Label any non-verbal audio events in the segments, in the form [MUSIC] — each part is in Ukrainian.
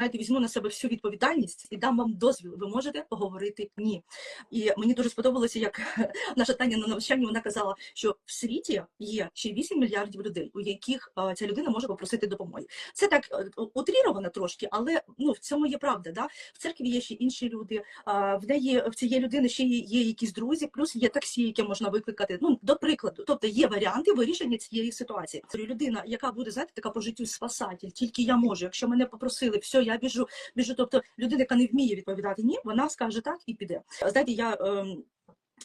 знаєте, візьму на себе всю відповідальність і дам вам дозвіл. Ви можете говорити ні. І мені дуже сподобалося, як [LAUGHS] наша Таня на навчанні вона казала, що в світі є ще 8 мільярдів людей, у яких е, ця людина може попросити допомоги. Це так е, утріровано трошки, але ну в цьому є правда. Да? В церкві є ще інші люди. В неї в цієї людини ще є, є якісь друзі, плюс є таксі, яке можна викликати. Ну до прикладу, тобто є варіанти вирішення цієї ситуації. Людина, яка буде знаєте, така по життю спасатель, тільки я можу. Якщо мене попросили, все, я біжу, біжу. Тобто людина, яка не вміє відповідати ні, вона скаже так і піде. Знаєте, я. ем,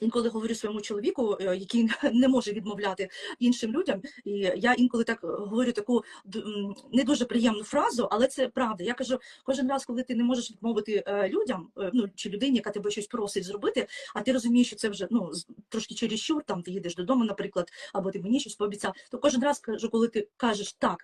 Інколи говорю своєму чоловіку, е, який [LAUGHS] не може відмовляти іншим людям, і я інколи так говорю таку не дуже приємну фразу, але це правда. Я кажу, кожен раз, коли ти не можеш відмовити е, людям, е, ну чи людині, яка тебе щось просить зробити, а ти розумієш, що це вже ну трошки чересчур, там ти їдеш додому, наприклад, або ти мені щось пообіцяв, то кожен раз кажу, коли ти кажеш так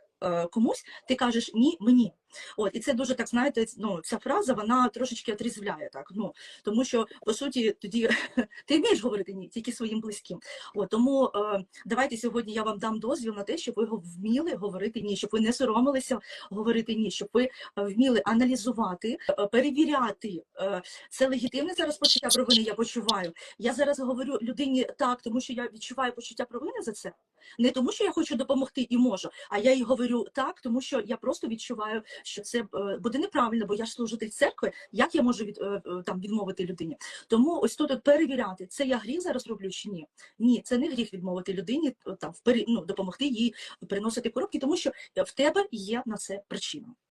комусь, ти кажеш ні мені. От і це дуже так знаєте, ну ця фраза вона трошечки отрізвляє так. Ну тому що по суті тоді [LAUGHS] ти вмієш говорити ні, тільки своїм близьким. От тому е, давайте сьогодні я вам дам дозвіл на те, щоб ви вміли говорити ні, щоб ви не соромилися говорити ні, щоб ви е, вміли аналізувати, е, перевіряти. Е, це легітимне зараз почуття провини. Я почуваю. Я зараз говорю людині так, тому що я відчуваю почуття провини за це. Не тому, що я хочу допомогти і можу, а я їй говорю так, тому що я просто відчуваю, що це е, буде неправильно, бо я ж служитель церкви. Як я можу від е, е, там відмовити людині? Тому ось тут перевіряти, це я гріх зараз роблю чи ні. Ні, це не гріх відмовити людині, там ну, допомогти їй приносити коробки, тому що в тебе є на це причина.